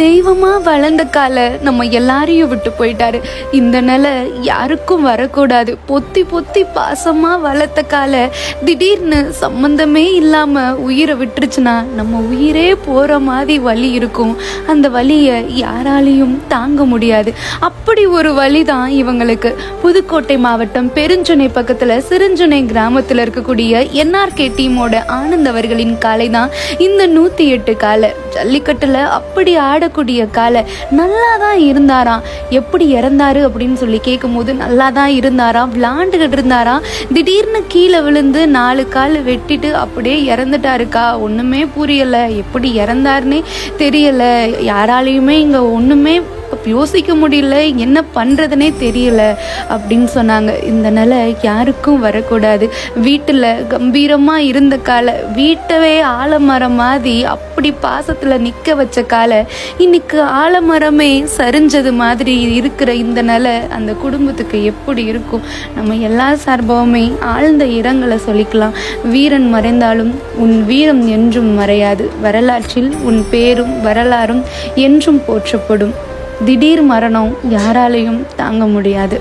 தெய்வமாக வளர்ந்த கால நம்ம எல்லாரையும் விட்டு போயிட்டாரு. இந்த நிலை யாருக்கும் வரக்கூடாது. பொத்தி பொத்தி பாசமாக வளர்த்த கால திடீர்னு சம்மந்தமே இல்லாமல் உயிரை விட்டுருச்சுன்னா நம்ம உயிரே போகிற மாதிரி வழி இருக்கும். அந்த வழியை யாராலையும் தாங்க முடியாது. அப்படி ஒரு வழி தான் இவங்களுக்கு. புதுக்கோட்டை மாவட்டம் பெருஞ்சுனை பக்கத்தில் சிறுஞ்சுனை கிராமத்தில் இருக்கக்கூடிய என்ஆர்கே டீமோட ஆனந்த் அவர்களின் காலை தான் இந்த நூற்றி எட்டு காலை ஜல்லிக்கட்டில் அப்படி ஆடக்கூடிய காலை நல்லா தான் இருந்தாராம். எப்படி இறந்தாரு அப்படின்னு சொல்லி கேட்கும்போது நல்லா தான் இருந்தாராம். விளாண்டுக்கிட்டு இருந்தாராம். திடீர்னு கீழே விழுந்து நாலு கால் வெட்டிட்டு அப்படியே இறந்துட்டாருக்கா? ஒன்றுமே புரியலை. எப்படி இறந்தாருன்னே தெரியலை. யாராலையுமே இங்கே ஒன்றுமே யோசிக்க முடியல என்ன பண்ணுறதுனே தெரியல அப்படின்னு சொன்னாங்க. இந்த நிலை யாருக்கும் வரக்கூடாது. வீட்டில் கம்பீரமாக இருந்த காலை வீட்டவே ஆலமரம் மாதிரி அப்படி பாசத்தில் நிற்க வச்ச காலை இன்னைக்கு ஆலமரமே சரிஞ்சது மாதிரி இருக்கிற இந்த நிலை அந்த குடும்பத்துக்கு எப்படி இருக்கும்? நம்ம எல்லா சார்பாவுமே ஆழ்ந்த இரங்கலை சொல்லிக்கலாம். வீரன் மறைந்தாலும் உன் வீரம் என்றும் மறையாது. வரலாற்றில் உன் பேரும் வரலாறும் என்றும் போற்றப்படும். திடீர் மரணம் யாராலையும் தாங்க முடியாது.